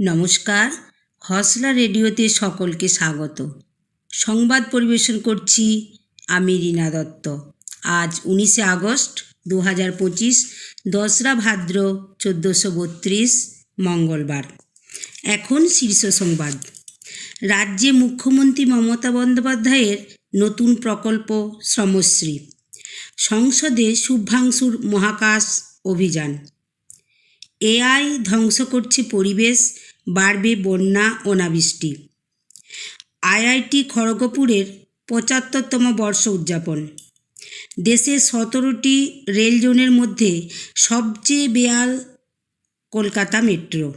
নমস্কার। হসলা রেডিওতে সকলকে স্বাগত। সংবাদ পরিবেশন করছি আমি রীনা দত্ত। আজ উনিশে আগস্ট দু হাজার পঁচিশ, দশরা ভাদ্র চোদ্দোশো বত্রিশ, মঙ্গলবার। এখন শীর্ষ সংবাদ। রাজ্যে মুখ্যমন্ত্রী মমতা বন্দ্যোপাধ্যায়ের নতুন প্রকল্প শ্রমশ্রী। সংসদে শুভ্রাংশুর মহাকাশ অভিযান। এআই ধ্বংস করছে পরিবেশ বাড়বে বন্যা অনাবৃষ্টি। আইআইটি খড়গপুরের পঁচাত্তরতম বর্ষ উদযাপন। দেশের সতেরোটি রেল জোনের মধ্যে সবচেয়ে বেয়াল কলকাতা মেট্রো।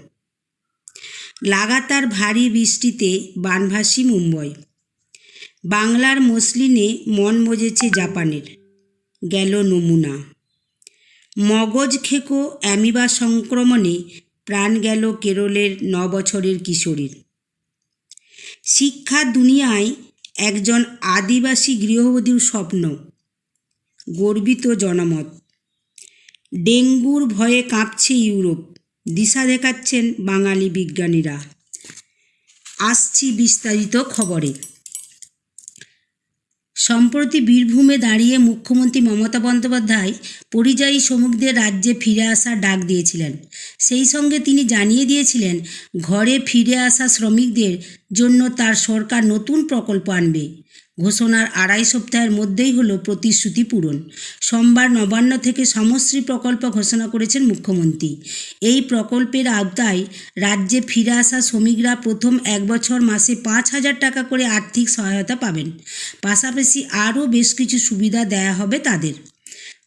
লাগাতার ভারী বৃষ্টিতে বানভাসী মুম্বই। বাংলার মসলিনে মন মজেছে জাপানের। গেল নমুনা। মগজ খেকো অ্যামিবা সংক্রমণে প্রাণ গেল কেরলের ন বছরের কিশোরীর। শিক্ষা দুনিয়ায় একজন আদিবাসী গৃহবধূর স্বপ্ন, গর্বিত জনমত। ডেঙ্গুর ভয়ে কাঁপছে ইউরোপ, দিশা দেখাচ্ছেন বাঙালি বিজ্ঞানীরা। আসছি বিস্তারিত খবরে। সম্প্রতি বীরভূমে দাঁড়িয়ে মুখ্যমন্ত্রী মমতা বন্দ্যোপাধ্যায় পরিযায়ী শ্রমিকদের রাজ্যে ফিরে আসার ডাক দিয়েছিলেন। সেই সঙ্গে তিনি জানিয়ে দিয়েছিলেন, ঘরে ফিরে আসা শ্রমিকদের জন্য তার সরকার নতুন প্রকল্প আনবে। ঘোষণার আড়াই সপ্তাহের মধ্যেই হলো প্রতিশ্রুতি পূরণ। সোমবার নবান্ন থেকে সমশ্রী প্রকল্প ঘোষণা করেছেন মুখ্যমন্ত্রী। এই প্রকল্পের আওতায় রাজ্যে ফিরে আসা শ্রমিকরা প্রথম এক বছর মাসে পাঁচ হাজার টাকা করে আর্থিক সহায়তা পাবেন। পাশাপাশি আরও বেশ কিছু সুবিধা দেয়া হবে তাদের।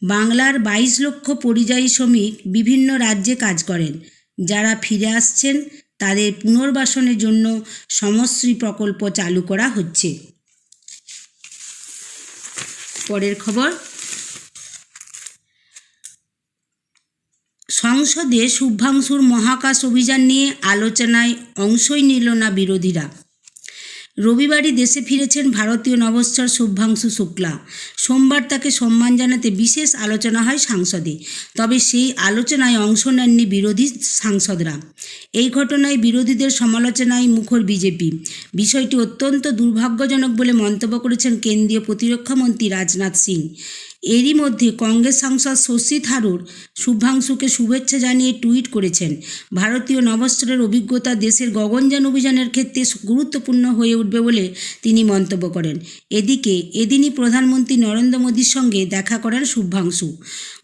বাংলার বাইশ লক্ষ পরিযায়ী শ্রমিক বিভিন্ন রাজ্যে কাজ করেন। যারা ফিরে আসছেন, তাদের পুনর্বাসনের জন্য সমশ্রী প্রকল্প চালু করা হচ্ছে। পরের খবর। সংসদে শুভ্রাংশুর মহাকাশ অভিযান নিয়ে আলোচনায় অংশই নিল না বিরোধীরা। রবিবারই দেশে ফিরেছেন ভারতীয় নবস্বর শুভ্রাংশু শুক্লা। সোমবার তাকে সম্মান জানাতে বিশেষ আলোচনা হয় সাংসদে। তবে সেই আলোচনায় অংশ নেননি বিরোধী সাংসদরা। এই ঘটনায় বিরোধীদের সমালোচনায় মুখর বিজেপি। বিষয়টি অত্যন্ত দুর্ভাগ্যজনক বলে মন্তব্য করেছেন কেন্দ্রীয় প্রতিরক্ষামন্ত্রী রাজনাথ সিং। এরই মধ্যে কংগ্রেস সাংসদ শশী থারুর শুভ্রাংশুকে শুভেচ্ছা জানিয়ে টুইট করেছেন। ভারতীয় নবস্ত্রের অভিজ্ঞতা দেশের গগনযান অভিযানের ক্ষেত্রে গুরুত্বপূর্ণ হয়ে উঠবে বলে তিনি মন্তব্য করেন। এদিকে এদিনই প্রধানমন্ত্রী নরেন্দ্র মোদীর সঙ্গে দেখা করেন শুভ্রাংশু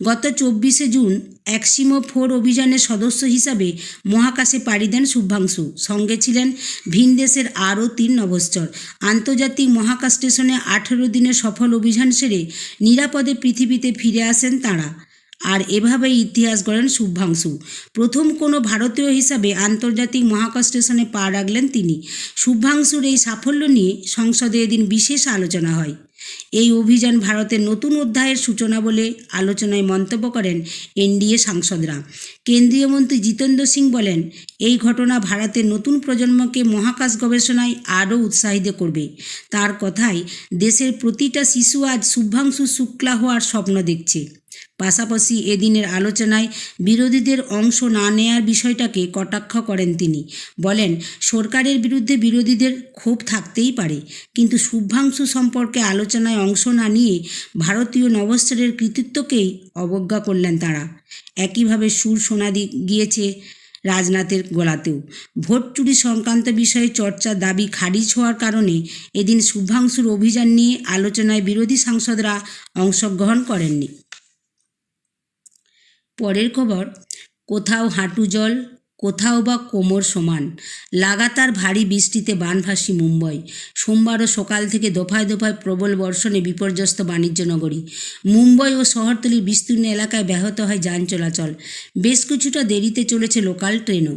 গত চব্বিশে জুন অ্যাক্সিমো ফোর অভিযানের সদস্য হিসাবে মহাকাশে পাড়ি দেন শুভ্রাংশু সঙ্গে ছিলেন ভিন দেশের আরও তিন নভশ্চর আন্তর্জাতিক মহাকাশ স্টেশনে আঠেরো দিনের সফল অভিযান সেরে নিরাপদে পৃথিবীতে ফিরে আসেন তাঁরা। আর এভাবেই ইতিহাস গড়েন শুভ্রাংশু প্রথম কোনো ভারতীয় হিসাবে আন্তর্জাতিক মহাকাশ স্টেশনে পা রাখলেন তিনি। শুভ্রাংশুর এই সাফল্য নিয়ে সংসদে এদিন বিশেষ আলোচনা হয়। এই অভিযান ভারতের নতুন অধ্যায়ের সূচনা বলে আলোচনায় মন্তব্য করেন এনডিএ সাংসদরা। কেন্দ্রীয় মন্ত্রী জিতেন্দ্র সিং বলেন, এই ঘটনা ভারতের নতুন প্রজন্মকে মহাকাশ গবেষণায় আরও উৎসাহিত করবে। তার কথায়, দেশের প্রতিটা শিশু আজ শুভ্রাংশু শুক্লা হওয়ার স্বপ্ন দেখছে। পাশাপাশি এদিনের আলোচনায় বিরোধীদের অংশ না নেয়ার বিষয়টাকে কটাক্ষ করেন তিনি। বলেন, সরকারের বিরুদ্ধে বিরোধীদের ক্ষোভ থাকতেই পারে, কিন্তু শুভ্রাংশু সম্পর্কে আলোচনায় অংশ না নিয়ে ভারতীয় নবস্ত্রের কৃতিত্বকেই অবজ্ঞা করলেন তারা। একইভাবে সুর শোনা গিয়েছে রাজনাথের গলাতেও। ভোট চুরি সংক্রান্ত বিষয়ে চর্চার দাবি খারিজ হওয়ার কারণে এদিন শুভ্রাংশুর অভিযান নিয়ে আলোচনায় বিরোধী সাংসদরা অংশগ্রহণ করেননি। পরের খবর, কোথাও হাঁটু জল, কোথাও বা কোমর সমান। লাগাতার ভারী বৃষ্টিতে বানভাসী মুম্বই। সোমবারও সকাল থেকে দফায় দফায় প্রবল বর্ষণে বিপর্যস্ত বাণিজ্য নগরী। মুম্বই ও শহরতলির বিস্তীর্ণ এলাকায় ব্যাহত হয় যান চলাচল। বেশ কিছুটা দেরিতে চলেছে লোকাল ট্রেনও।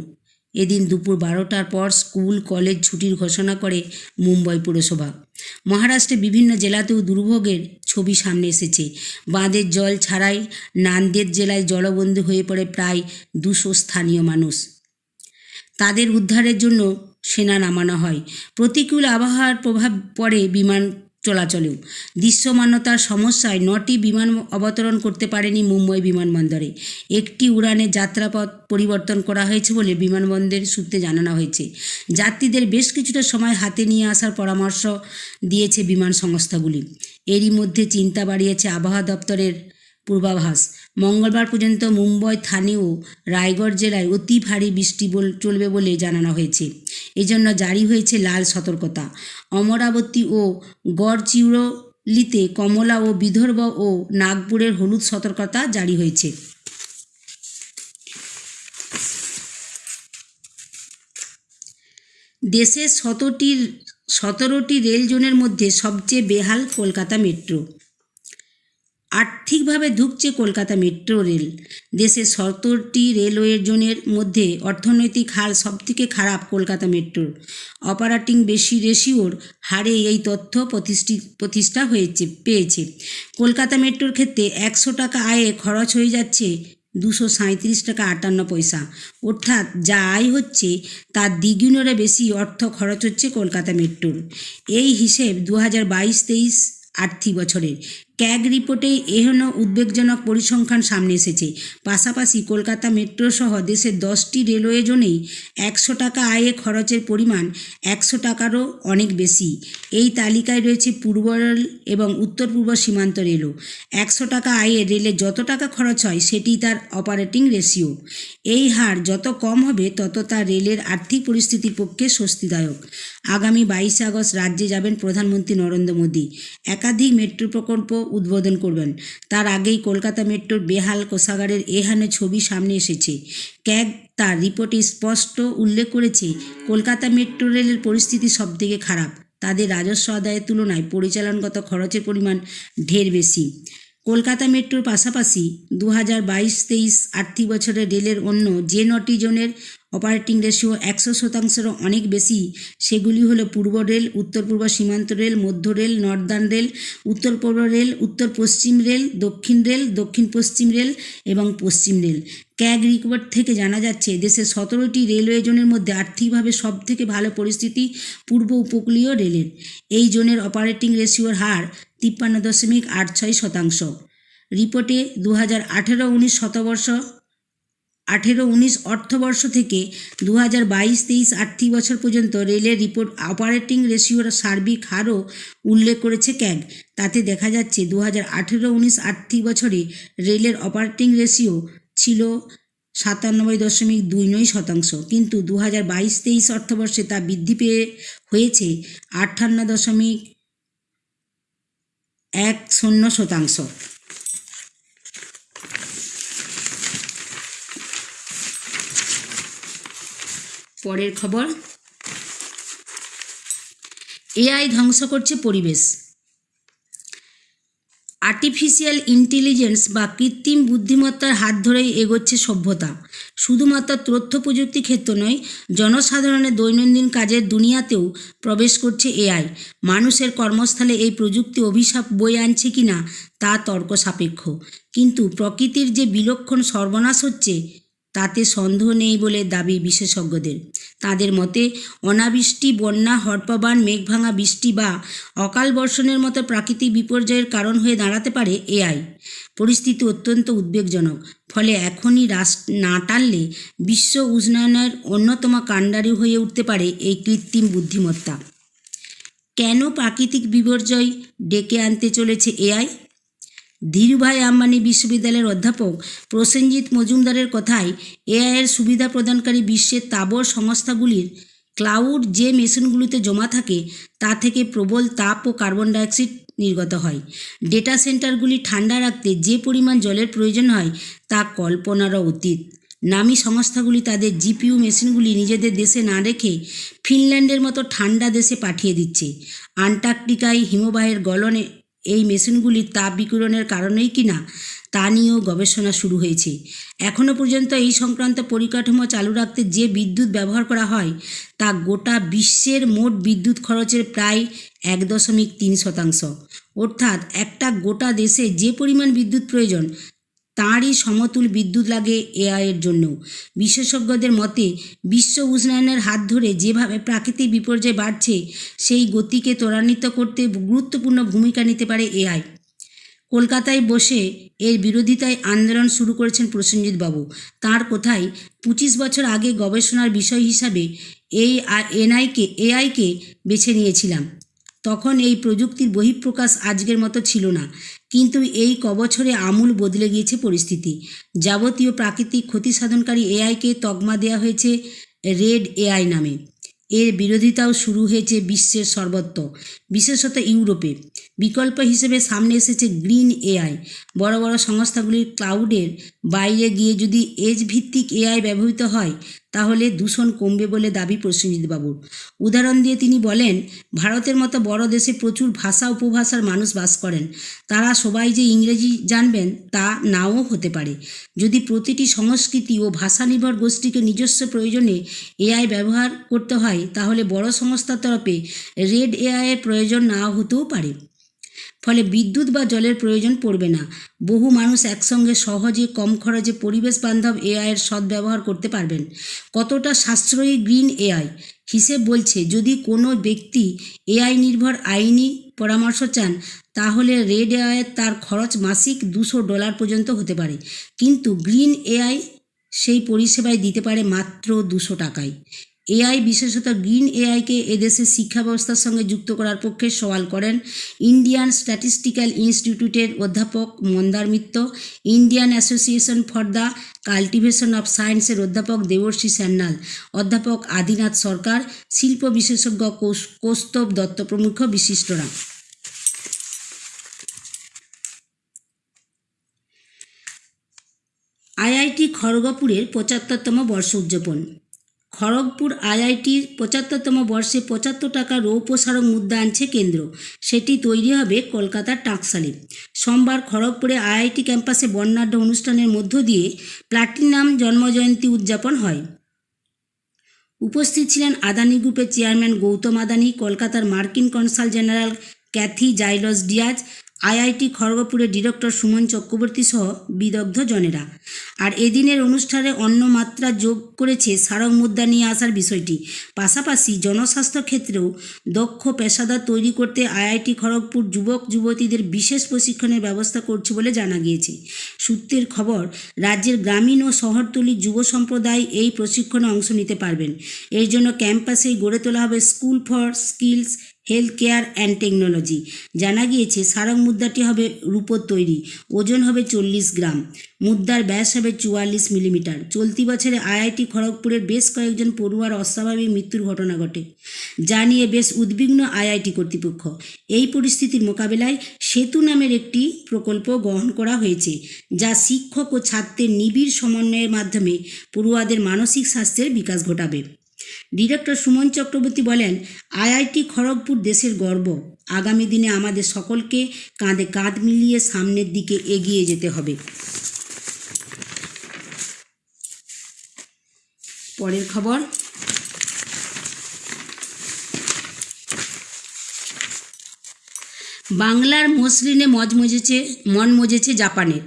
এদিন দুপুর বারোটার পর স্কুল, কলেজ ছুটির ঘোষণা করে মুম্বই পুরসভা। মহারাষ্ট্রে বিভিন্ন জেলাতেও দুর্ভোগের ছবি সামনে এসেছে। বাঁধের জল ছাড়াই নান্দের জেলায় জলবন্দী হয়ে পড়ে প্রায় দুশো স্থানীয় মানুষ। তাদের উদ্ধারের জন্য সেনা নামানো হয়। প্রতিকূল আবহাওয়ার প্রভাব পড়ে বিমান চলাচলেও। দৃশ্যমানতার সমস্যায় নটি বিমান অবতরণ করতে পারেনি মুম্বই বিমানবন্দরে। একটি উড়ানে যাত্রাপথ পরিবর্তন করা হয়েছে বলে বিমানবন্দরের সূত্রে জানানো হয়েছে। যাত্রীদের বেশ কিছুটা সময় হাতে নিয়ে আসার পরামর্শ দিয়েছে বিমান সংস্থাগুলি। এরই মধ্যে চিন্তা বাড়িয়েছে আবহাওয়া দপ্তরের পূর্বাভাস। মঙ্গলবার পর্যন্ত মুম্বই, থানে ও রায়গড় জেলায় অতি ভারী বৃষ্টি চলবে বলে জানানো হয়েছে। এজন্য জারি হয়েছে লাল সতর্কতা। অমরাবতী ও গড়চিউরলিতে কমলা ও বিদর্ভ ও নাগপুরের হলুদ সতর্কতা জারি হয়েছে। দেশের শতটি সতেরোটি রেল জোনের মধ্যে সবচেয়ে বেহাল কলকাতা মেট্রো। আর্থিকভাবে ধুঁকছে কলকাতা মেট্রো রেল। দেশের সত্তরটি রেলওয়ে জোনের মধ্যে অর্থনৈতিক হাল সবথেকে খারাপ কলকাতা মেট্রোর। অপারেটিং বেশি রেশিওর হারে এই তথ্য প্রতিষ্ঠিত প্রতিষ্ঠা হয়েছে, পেয়েছে। কলকাতা মেট্রোর ক্ষেত্রে একশো টাকা আয়ে খরচ হয়ে যাচ্ছে দুশো সাঁত্রিশ টাকা আটান্ন পয়সা। অর্থাৎ যা আয় হচ্ছে, তার দ্বিগুণেরও বেশি অর্থ খরচ হচ্ছে কলকাতা মেট্রোর। এই হিসেব দু হাজার বাইশ তেইশ আর্থিক বছরের। ক্যাগ রিপোর্টে এহেন উদ্বেগজনক পরিসংখ্যান সামনে এসেছে। পাশাপাশি কলকাতা মেট্রো সহ দেশের দশটি রেলওয়ে জোনেই একশো টাকা আয়ে খরচের পরিমাণ একশো টাকারও অনেক বেশি। এই তালিকায় রয়েছে পূর্ব রেল এবং উত্তর পূর্ব সীমান্ত রেলও। একশো টাকা আয়ে রেলে যত টাকা খরচ হয়, সেটি তার অপারেটিং রেশিও। এই হার যত কম হবে, তত তা রেলের আর্থিক পরিস্থিতির পক্ষে স্বস্তিদায়ক। আগামী বাইশে আগস্ট রাজ্যে যাবেন প্রধানমন্ত্রী নরেন্দ্র মোদী। একাধিক মেট্রো প্রকল্প উদ্বোধন করবেন। তার আগেই কলকাতা মেট্রোর বেহাল কোষাগারের এহানে ছবি সামনে এসেছে। ক্যাগ তার রিপোর্টে স্পষ্ট উল্লেখ করেছে, কলকাতা মেট্রো রেলের পরিস্থিতি সবথেকে খারাপ। তাদের রাজস্ব আদায়ের তুলনায় পরিচালনগত খরচের পরিমাণ ঢের বেশি। কলকাতা মেট্রোর পাশাপাশি দু হাজার বাইশ তেইশ আর্থিক বছরে রেলের অন্য যে নটি জোনের অপারেটিং রেশিও একশো শতাংশেরও অনেক বেশি, সেগুলি হলো পূর্ব রেল, উত্তর পূর্ব সীমান্ত রেল, মধ্য রেল, নর্দার্ন রেল, উত্তর পূর্ব রেল, উত্তর পশ্চিম রেল, দক্ষিণ রেল, দক্ষিণ পশ্চিম রেল এবং পশ্চিম রেল। ক্যাগ রিপোর্ট থেকে জানা যাচ্ছে, দেশের সতেরোটি রেলওয়ে জোনের মধ্যে আর্থিকভাবে সব থেকে ভালো পরিস্থিতি পূর্ব উপকূলীয় রেলের। এই জোনের অপারেটিং রেশিওর হার তিপ্পান্ন দশমিক আট ছয় শতাংশ। রিপোর্টে দু হাজার আঠেরো উনিশ শতবর্ষ, আঠেরো উনিশ অর্থবর্ষ থেকে দু হাজার বাইশ তেইশ আর্থিক বছর পর্যন্ত রেলের রিপোর্ট অপারেটিং রেশিওর সার্বিক হারও উল্লেখ করেছে ক্যাগ। তাতে দেখা যাচ্ছে দু হাজার আঠেরো উনিশ আর্থিক বছরে রেলের অপারেটিং রেশিও ছিল সাতানব্বই দশমিক দুই নয় শতাংশ। কিন্তু দু হাজার বাইশ তেইশ অর্থবর্ষে তা বৃদ্ধি পেয়ে হয়েছে আটান্ন দশমিক এক শূন্য শতাংশ। পরের খবর এআই ধ্বংস করছে পরিবেশ। আর্টিফিশিয়াল ইন্টেলিজেন্স বা কৃত্রিম বুদ্ধিমত্তার হাত ধরেই এগোচ্ছে সভ্যতা। শুধুমাত্র তথ্য প্রযুক্তি ক্ষেত্র নয় জনসাধারণের দৈনন্দিন কাজের দুনিয়াতেও প্রবেশ করছে এআই মানুষের কর্মস্থলে এই প্রযুক্তি অভিশাপ বয়ে আনছে কিনা তা তর্ক সাপেক্ষ কিন্তু প্রকৃতির যে বিলক্ষণ সর্বনাশ হচ্ছে তাতে সন্দেহ নেই বলে দাবি বিশেষজ্ঞদের। তাদের মতে, অনাবৃষ্টি, বন্যা হরপাবান মেঘভাঙা, বৃষ্টি বা অকাল বর্ষণের মতো প্রাকৃতিক বিপর্যয়ের কারণ হয়ে দাঁড়াতে পারে এআই। পরিস্থিতি অত্যন্ত উদ্বেগজনক। ফলে এখনই রাস না টানলে বিশ্ব উষ্ণায়নের অন্যতম কাণ্ডারি হয়ে উঠতে পারে এই কৃত্রিম বুদ্ধিমত্তা। কেন প্রাকৃতিক বিপর্যয় ডেকে আনতে চলেছে এআই? ধীরুভাই আম্বানি বিশ্ববিদ্যালয়ের অধ্যাপক প্রসেনজিৎ মজুমদারের কথায় এআইয়ের সুবিধা প্রদানকারী বিশ্বের তাবর সংস্থাগুলির ক্লাউড যে মেশিনগুলিতে জমা থাকে, তা থেকে প্রবল তাপ ও কার্বন ডাইঅক্সাইড নির্গত হয়। ডেটা সেন্টারগুলি ঠান্ডা রাখতে যে পরিমাণ জলের প্রয়োজন হয়, তা কল্পনারও অতীত। নামী সংস্থাগুলি তাদের জিপিইউ মেশিনগুলি নিজেদের দেশে না রেখে ফিনল্যান্ডের মতো ঠান্ডা দেশে পাঠিয়ে দিচ্ছে। আন্টার্কটিকায় হিমবাহের গলনে এই মেশিনগুলির তাপ বিকিরণের কারণেই কিনা তা নিয়েও গবেষণা শুরু হয়েছে। এখনও পর্যন্ত এই সংক্রান্ত পরিকাঠামো চালু রাখতে যে বিদ্যুৎ ব্যবহার করা হয়, তা গোটা বিশ্বের মোট বিদ্যুৎ খরচের প্রায় এক দশমিক তিন শতাংশ। অর্থাৎ একটা গোটা দেশে যে পরিমাণ বিদ্যুৎ প্রয়োজন তাঁরই সমতুল বিদ্যুৎ লাগে এআইয়ের জন্য। বিশেষজ্ঞদের মতে, বিশ্ব উষ্ণায়নের হাত ধরে যেভাবে প্রাকৃতিক বিপর্যয় বাড়ছে, সেই গতিকে ত্বরান্বিত করতে গুরুত্বপূর্ণ ভূমিকা নিতে পারে এআই। কলকাতায় বসে এর বিরোধিতায় আন্দোলন শুরু করেছেন প্রসেনজিৎ বাবু। তাঁর কোথায়, পঁচিশ বছর আগে গবেষণার বিষয় হিসাবে এই এনআইকে এআইকে বেছে নিয়েছিলাম। তখন এই প্রযুক্তির বহিঃপ্রকাশ আজকের মতো ছিল না। কিন্তু এই কবছরে আমূল বদলে গিয়েছে পরিস্থিতি। যাবতীয় প্রাকৃতিক ক্ষতি সাধনকারী এআইকে তকমা দেওয়া হয়েছে রেড এআই নামে। এর বিরোধিতাও শুরু হয়েছে বিশ্বের সর্বত্র, বিশেষত ইউরোপে। বিকল্প হিসেবে সামনে এসেছে গ্রিন এআই। বড় বড় সংস্থাগুলির ক্লাউডের বাইরে গিয়ে যদি এজ ভিত্তিক এআই ব্যবহৃত হয়, তাহলে দূষণ কমবে বলে দাবি প্রসেনজিৎ বাবুর উদাহরণ দিয়ে তিনি বলেন, ভারতের মতো বড় দেশে প্রচুর ভাষা উপভাষার মানুষ বাস করেন। তারা সবাই যে ইংরেজি জানবেন, তা নাও হতে পারে। যদি প্রতিটি সংস্কৃতি ও ভাষা নির্ভর গোষ্ঠীকে নিজস্ব প্রয়োজনে এআই ব্যবহার করতে হয় তাহলে বড় সংস্থার তরফে রেড এআইয়ের প্রয়োজন না হতেও পারে। ফলে বিদ্যুৎ বা জলের প্রয়োজন পড়বে না। বহু মানুষ একসঙ্গে সহজে, কম খরচে পরিবেশ বান্ধব এআইয়ের সদ্ব্যবহার করতে পারবেন। কতটা সাশ্রয়ী গ্রিন এআই হিসেব বলছে, যদি কোনো ব্যক্তি এআই নির্ভর আইনি পরামর্শ চান, তাহলে রেড এআইয়ের তার খরচ মাসিক দুশো ডলার পর্যন্ত হতে পারে। কিন্তু গ্রিন এআই সেই পরিষেবায় দিতে পারে মাত্র দুশো টাকায়। এআই বিশেষত গ্রিন এআইকে এদেশের শিক্ষা ব্যবস্থার সঙ্গে যুক্ত করার পক্ষে সওয়াল করেন ইন্ডিয়ান স্ট্যাটিস্টিক্যাল ইনস্টিটিউটের অধ্যাপক Mandar Mitra Indian association for the cultivation of সায়েন্সের অধ্যাপক দেবর্ষী স্যান্নাল অধ্যাপক আদিনাথ সরকার, শিল্প বিশেষজ্ঞ কৌস্তব দত্ত প্রমুখ বিশিষ্টরা। আইআইটি খড়গপুরের পঁচাত্তরতম বর্ষ উদযাপন। খড়গপুর আইআইটির পঁচাত্তরতম বর্ষে পঁচাত্তর টাকা রৌপ্রসারক মুদ্রা আনছে কেন্দ্র। সেটি তৈরি হবে কলকাতার টাকসালে সোমবার খড়গপুরে আইআইটি ক্যাম্পাসে বর্ণাঢ্য অনুষ্ঠানের মধ্য দিয়ে প্লাটিনাম জন্মজয়ন্তী উদযাপন হয়। উপস্থিত ছিলেন আদানি গ্রুপের চেয়ারম্যান গৌতম আদানি, কলকাতার মার্কিন consul general Kathy Giles Diaz IIT খড়গপুরের director Suman Chakraborty সহ বিদগ্ধ জনেরা আর এদিনের অনুষ্ঠানে অন্য মাত্রা যোগ করেছে স্মারক মুদ্রা নিয়ে আসার বিষয়টি। পাশাপাশি জনস্বাস্থ্য ক্ষেত্রেও দক্ষ পেশাদার তৈরি করতে আইআইটি খড়গপুর যুবক, যুবতীদের বিশেষ প্রশিক্ষণের ব্যবস্থা করছে বলে জানা গিয়েছে। সূত্রের খবর, রাজ্যের গ্রামীণ ও শহরতলির যুব সম্প্রদায় এই প্রশিক্ষণে অংশ নিতে পারবেন। এর জন্য ক্যাম্পাসেই গড়ে তোলা হবে school for skills health care and technology জানা গিয়েছে স্মারক মুদ্রাটি হবে রূপোর তৈরি, ওজন হবে চল্লিশ গ্রাম, মুদ্রার ব্যাস হবে চুয়াল্লিশ মিলিমিটার। চলতি বছরে আইআইটি খড়গপুরের বেশ কয়েকজন পড়ুয়ার অস্বাভাবিক মৃত্যুর ঘটনা ঘটে, যা নিয়ে বেশ উদ্বিগ্ন আইআইটি কর্তৃপক্ষ। এই পরিস্থিতির মোকাবেলায় সেতু নামের একটি প্রকল্প গ্রহণ করা হয়েছে, যা শিক্ষক ও ছাত্রের নিবিড় সমন্বয়ের মাধ্যমে পড়ুয়াদের মানসিক স্বাস্থ্যের বিকাশ ঘটাবে। ডিরেক্টর সুমন চক্রবর্তী বলেন, আইআইটি খড়গপুর দেশের গর্ব। আগামী দিনে আমাদের সকলকে কাঁধে কাঁধ মিলিয়ে সামনের দিকে এগিয়ে যেতে হবে। পরের খবর। বাংলার মসলিনে মজ মজেছে, মন মজেছে জাপানের।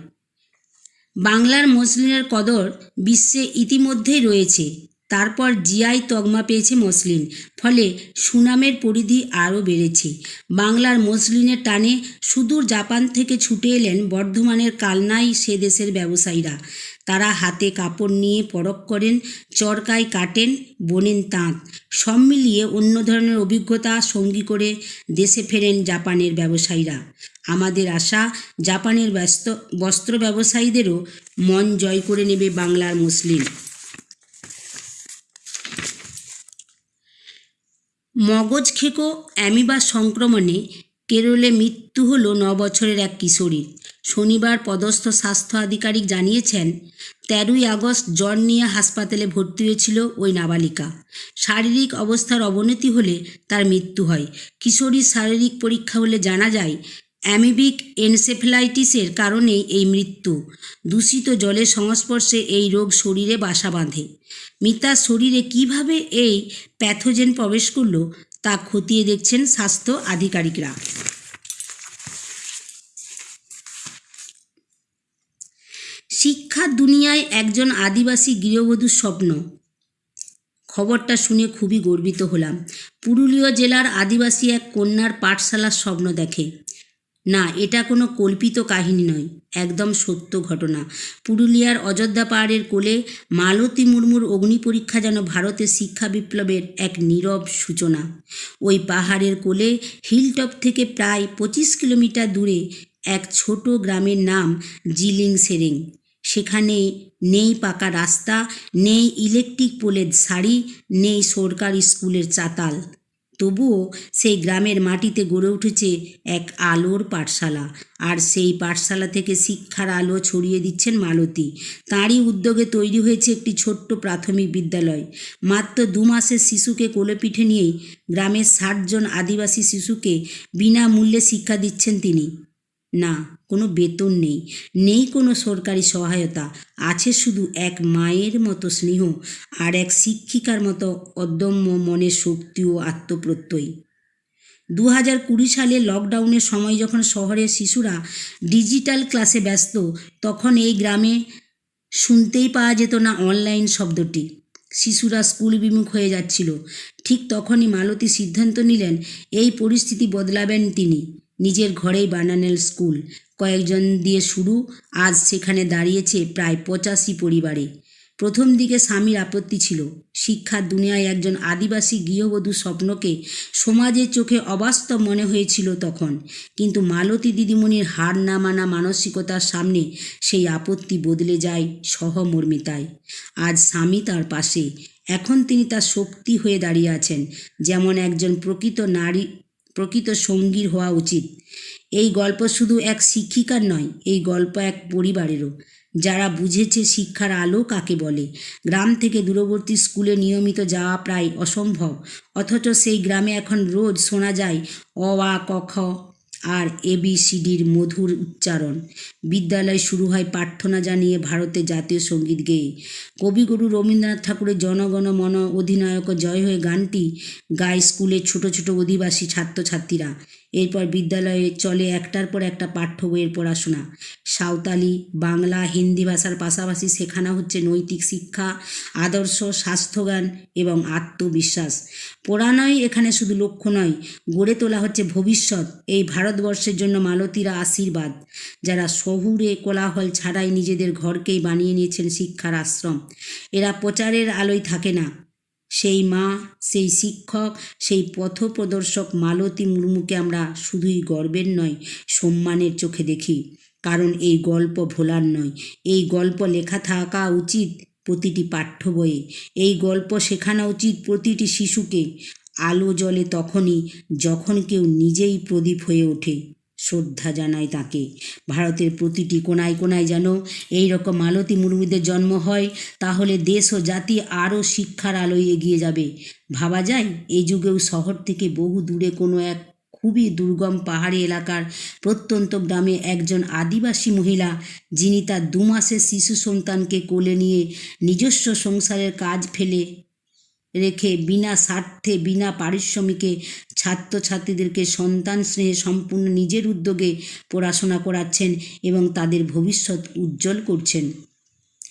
বাংলার মসলিনের কদর বিশ্বে ইতিমধ্যেই রয়েছে। তারপর জিআই তগমা পেয়েছে মসলিন। ফলে সুনামের পরিধি আরও বেড়েছে। বাংলার মসলিনের টানে সুদূর জাপান থেকে ছুটে এলেন বর্ধমানের কালনাই সে দেশের ব্যবসায়ীরা। তারা হাতে কাপড় নিয়ে পরখ করেন, চরকায় কাটেন, বোনেন তাঁত। সব মিলিয়ে অন্য ধরনের অভিজ্ঞতা সঙ্গী করে দেশে ফেরেন জাপানের ব্যবসায়ীরা। আমাদের আশা, জাপানের ব্যস্ত, বস্ত্র ব্যবসায়ীদেরও মন জয় করে নেবে বাংলার মুসলিম মগজ খেকো, অ্যামিবা সংক্রমণে কেরলে মৃত্যু হল ন বছরের এক কিশোরীর। শনিবার পদস্থ স্বাস্থ্য আধিকারিক জানিয়েছেন, তেরোই আগস্ট জ্বর নিয়ে হাসপাতালে ভর্তি হয়েছিল ওই নাবালিকা। শারীরিক অবস্থার অবনতি হলে তার মৃত্যু হয়। কিশোরীর শারীরিক পরীক্ষা হলে জানা যায় অ্যামিবিক এনসেফেলাইটিসের কারণেই এই মৃত্যু। দূষিত জলের সংস্পর্শে এই রোগ শরীরে বাসা বাঁধে। মিতার শরীরে কীভাবে এই প্যাথোজেন প্রবেশ করল তা খতিয়ে দেখছেন স্বাস্থ্য আধিকারিকরা। শিক্ষা দুনিয়ায় একজন আদিবাসী গৃহবধূর স্বপ্ন। খবরটা শুনে খুবই গর্বিত হলাম। পুরুলিয়া জেলার আদিবাসী এক কন্যার পাঠশালার স্বপ্ন দেখে। না, এটা কোনো কল্পিত কাহিনী নয়, একদম সত্য ঘটনা। পুরুলিয়ার অযোধ্যা পাহাড়ের কোলে মালতী মুর্মুর অগ্নি পরীক্ষা যেন ভারতের শিক্ষা বিপ্লবের এক নীরব সূচনা। ওই পাহাড়ের কোলে হিলটপ থেকে প্রায় পঁচিশ কিলোমিটার দূরে এক ছোট গ্রামের নাম জিলিং সেরেং সেখানে নেই পাকা রাস্তা, নেই ইলেকট্রিক পোলের শাড়ি নেই সরকারি স্কুলের চাতাল। তবুও সেই গ্রামের মাটিতে গড়ে উঠেছে এক আলোর পাঠশালা। আর সেই পাঠশালা থেকে শিক্ষার আলো ছড়িয়ে দিচ্ছেন মালতী। তাঁরই উদ্যোগে তৈরি হয়েছে একটি ছোট্ট প্রাথমিক বিদ্যালয়। মাত্র দু মাসের শিশুকে কোলে পিঠে নিয়েই গ্রামের ষাটজন আদিবাসী শিশুকে বিনামূল্যে শিক্ষা দিচ্ছেন তিনি। না, কোনো বেতন নেই। নেই কোনো সরকারি সহায়তা। আছে শুধু এক মায়ের মতো স্নেহ আর এক শিক্ষিকার মতো অদম্য মনের শক্তি ও আত্মপ্রত্যয়। দু হাজার কুড়ি সালে লকডাউনের সময় যখন শহরের শিশুরা ডিজিটাল ক্লাসে ব্যস্ত, তখন এই গ্রামে শুনতেই পাওয়া যেত না অনলাইন শব্দটি। শিশুরা স্কুল বিমুখ হয়ে যাচ্ছিল। ঠিক তখনই মালতী সিদ্ধান্ত নিলেন, এই পরিস্থিতি বদলাবেন তিনি। নিজের ঘরেই বানানেন স্কুল। কয়েকজন দিয়ে শুরু, আজ সেখানে দাঁড়িয়েছে প্রায় পঁচাশি পরিবারে। প্রথম দিকে স্বামীর আপত্তি ছিল। শিক্ষার দুনিয়ায় একজন আদিবাসী গৃহবধূ স্বপ্নকে সমাজের চোখে অবাস্তব মনে হয়েছিল তখন। কিন্তু মালতী দিদিমণির হার না মানা মানসিকতার সামনে সেই আপত্তি বদলে যায় সহমর্মিতায়। আজ স্বামী তার পাশে। এখন তিনি তার শক্তি হয়ে দাঁড়িয়ে আছেন, যেমন একজন প্রকৃত নারী প্রকৃত সঙ্গীর হওয়া উচিত। এই গল্প শুধু এক শিক্ষিকার নয়, এই গল্প এক পরিবারেরও। যারা বুঝেছে শিক্ষার আলো কাকে বলে? গ্রাম থেকে দূরবর্তী স্কুলে নিয়মিত যাওয়া প্রায় অসম্ভব। অথচ সেই গ্রামে এখন রোজ শোনা যায় অ, আ, ক, খ আর এবিসিডির মধুর উচ্চারণ। বিদ্যালয় শুরু হয় প্রার্থনা জানিয়ে ভারতের জাতীয় সংগীত গেয়ে। কবিগুরু রবীন্দ্রনাথ ঠাকুরের জনগণ মন অধিনায়ক জয় হয়ে গানটি গায় স্কুলের ছোট ছোট অধিবাসী ছাত্রছাত্রীরা। এরপর বিদ্যালয়ে চলে একটার পর একটা পাঠ্য বইয়ের পড়াশোনা। সাঁওতালি, বাংলা, হিন্দি ভাষার পাশাপাশি শেখানো হচ্ছে নৈতিক শিক্ষা, আদর্শ, স্বাস্থ্যজ্ঞান এবং আত্মবিশ্বাস। পড়ানোই এখানে শুধু লক্ষ্য নয়, গড়ে তোলা হচ্ছে ভবিষ্যৎ। এই ভারতবর্ষের জন্য মালতীরা আশীর্বাদ। যারা শহুরে কোলাহল ছাড়াই নিজেদের ঘরকেই বানিয়ে নিয়েছেন শিক্ষার আশ্রম, এরা প্রচারের আলোয় থাকে না। সেই মা, সেই শিক্ষক, সেই পথপ্রদর্শক মালতী মুর্মুকে আমরা শুধুই গর্বের নয়, সম্মানের চোখে দেখি। কারণ এই গল্প ভোলার নয়। এই গল্প লেখা থাকা উচিত প্রতিটি পাঠ্য বইয়ে। এই গল্প শেখানো উচিত প্রতিটি শিশুকে। আলো জ্বলে তখনই, যখন কেউ নিজেই প্রদীপ হয়ে ওঠে। শ্রদ্ধা জানায় তাকে। ভারতের প্রতিটি কোনায় কোনায় যেন এই রকম মালতী মুর্মুদের জন্ম হয়, তাহলে দেশ ও জাতি আরও শিক্ষার আলোয় এগিয়ে যাবে। ভাবা যায় এই যুগেও শহর থেকে বহু দূরে কোনো এক খুবই দুর্গম পাহাড়ি এলাকার প্রত্যন্ত গ্রামে একজন আদিবাসী মহিলা, যিনি তার দু মাসের শিশু সন্তানকে কোলে নিয়ে নিজস্ব সংসারের কাজ ফেলে রেখে বিনা স্বার্থে, বিনা পারিশ্রমিকে ছাত্রছাত্রীদেরকে সন্তান স্নেহে সম্পূর্ণ নিজের উদ্যোগে পড়াশোনা করাচ্ছেন এবং তাদের ভবিষ্যৎ উজ্জ্বল করছেন।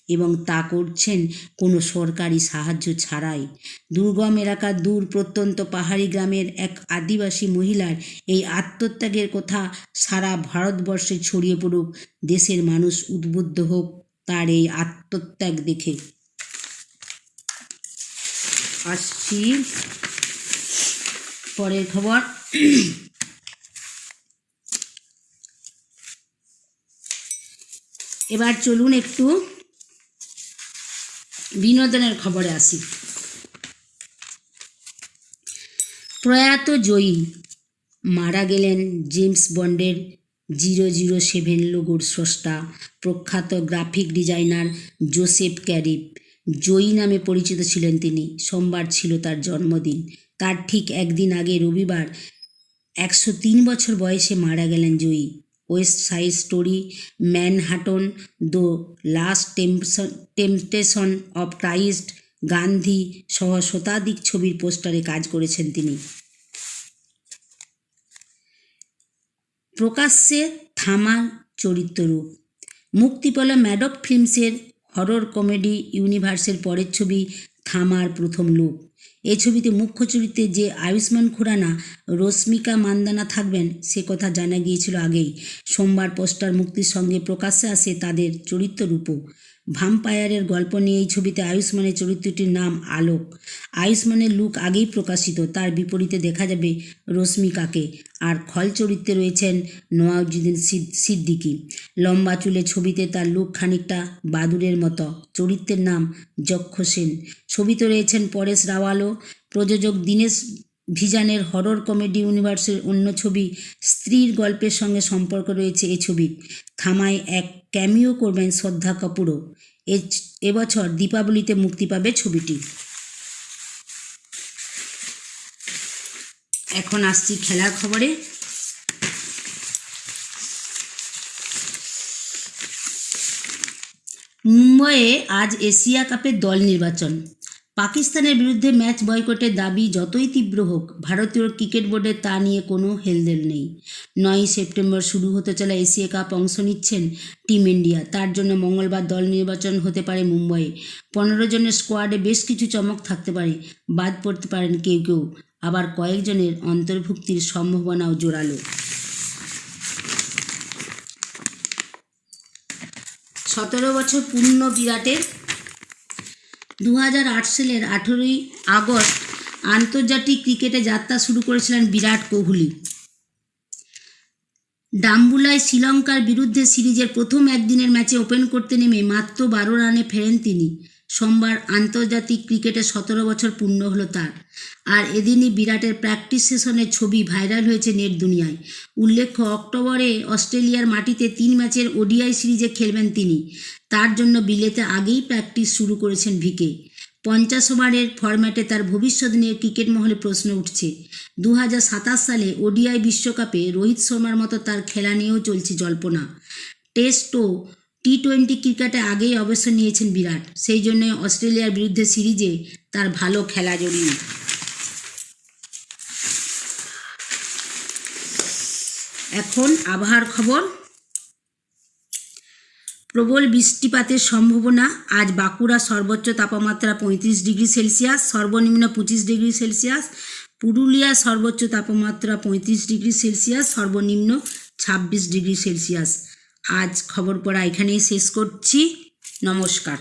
এবং তা করছেন কোনো সরকারি সাহায্য ছাড়াই। দুর্গম এলাকার দূর প্রত্যন্ত পাহাড়ি গ্রামের এক আদিবাসী মহিলার এই আত্মত্যাগের কথা সারা ভারতবর্ষে ছড়িয়ে পড়ুক, দেশের মানুষ উদ্বুদ্ধ হোক, তার এই আত্মত্যাগ দেখে। আসছি। পরের খবর। এবার চলুন একটু বিনোদনের খবরে আসি। প্রয়াত জয়ী মারা গেলেন জেমস বন্ডের জিরো জিরো সেভেন লোগোর স্রষ্টা, প্রখ্যাত graphic designer Joseph Caroff. Joey নামে পরিচিত ছিলেন তিনি। সোমবার ছিল তার জন্মদিন। তার ঠিক একদিন আগে রবিবার একশো তিন বছর বয়সে মারা গেলেন Joey. West Side Story, Manhattan, the last temptation temptation of Christ Gandhi সহ শতাধিক ছবির পোস্টারে কাজ করেছেন তিনি। প্রকাশ্যে থামার চরিত্ররূপ। মুক্তি পেল ম্যাডক ফিল্মসের হরর কমেডি ইউনিভার্সের পরের ছবি থামার প্রথম লুক এই ছবিতে মুখ্য চরিত্রে যে আয়ুষ্মান খুরানা, রশ্মিকা মান্দানা থাকবেন, সে কথা জানা গিয়েছিল আগেই। সোমবার পোস্টার মুক্তির সঙ্গে প্রকাশ্যে আসে তাদের চরিত্র চরিত্ররূপও। ভাম্পায়ারের গল্প নিয়ে এই ছবিতে আয়ুষ্মানের চরিত্রটির নাম আলোক। আয়ুষ্মানের লুক আগেই প্রকাশিত, তার বিপরীতে দেখা যাবে রশ্মিকাকে আর খল চরিত্রে রয়েছেন নওয়াজুদ্দিন সিদ- সিদ্দিকী। লম্বা চুলে ছবিতে তার লুক খানিকটা বাদুরের মতো। চরিত্রের নাম যক্ষ সেন। ছবিতে রয়েছেন পরেশ রাওয়ালও। প্রযোজক দীনেশ ভিজানের হরর কমেডি ইউনিভার্সের অন্য ছবি স্ত্রীর গল্পের সঙ্গে সম্পর্ক রয়েছে এই ছবির থামায় এক ক্যামিও করবেন শ্রদ্ধা কাপুরও। এ এবছর দীপাবলিতে মুক্তি পাবে ছবিটি। এখন আসছি খেলার খবরে। মুম্বইয়ে আজ এশিয়া কাপের দল নির্বাচন। পাকিস্তানের বিরুদ্ধে ম্যাচ বয়কটের দাবি যতই তীব্র হোক, ভারতীয় ক্রিকেট বোর্ডের তা নিয়ে কোনো হেলদেল নেই। নয়ই সেপ্টেম্বর শুরু হতে চলা এশিয়া কাপ অংশ নিচ্ছেন টিম ইন্ডিয়া। তার জন্য মঙ্গলবার দল নির্বাচন হতে পারে মুম্বইয়ে। পনেরো জনের স্কোয়াডে বেশ কিছু চমক থাকতে পারে, বাদ পড়তে পারেন কেউ কেউ। আবার কয়েকজনের অন্তর্ভুক্তির সম্ভাবনাও জোরালো। সতেরো বছর পূর্ণ বিরাটের দু হাজার আট সালের আঠেরোই আগস্ট আন্তর্জাতিক ক্রিকেটে যাত্রা শুরু করেছিলেন বিরাট কোহলি। ডাম্বুলায় শ্রীলঙ্কার বিরুদ্ধে সিরিজের প্রথম একদিনের ম্যাচে ওপেন করতে নেমে মাত্র বারো রানে ফেরেন তিনি। সোমবার আন্তর্জাতিক ক্রিকেটে সতেরো বছর পূর্ণ হলো তার। আর এদিনই বিরাটের প্র্যাকটিস সেশনের ছবি ভাইরাল হয়েছে নেট দুনিয়ায়। উল্লেখ্য, অক্টোবরে অস্ট্রেলিয়ার মাটিতে তিন ম্যাচের ওডিআই সিরিজে খেলবেন তিনি। তার জন্য বিলেতে আগেই প্র্যাকটিস শুরু করেছেন ভিকে। পঞ্চাশ ওভারের ফরম্যাটে তার ভবিষ্যৎ নিয়ে ক্রিকেট মহলে প্রশ্ন উঠছে। দু হাজার সাতাশ সালে ওডিআই বিশ্বকাপে রোহিত শর্মার মতো তার খেলা নিয়েও চলছে জল্পনা। টেস্ট ও টি টোয়েন্টি ক্রিকেটে আগেই অবসর নিয়েছেন বিরাট। সেই জন্য অস্ট্রেলিয়ার বিরুদ্ধে সিরিজে তার ভালো খেলা জড়িয়ে। এখন আবহাওয়ার খবর। প্রবল বৃষ্টিপাতের সম্ভাবনা। আজ বাঁকুড়া সর্বোচ্চ তাপমাত্রা পঁয়ত্রিশ ডিগ্রি সেলসিয়াস, সর্বনিম্ন পঁচিশ ডিগ্রি সেলসিয়াস, পুরুলিয়া সর্বোচ্চ তাপমাত্রা পঁয়ত্রিশ ডিগ্রি সেলসিয়াস, সর্বনিম্ন ছাব্বিশ ডিগ্রি সেলসিয়াস। আজ খবর পড়া এখানেই শেষ করছি। নমস্কার।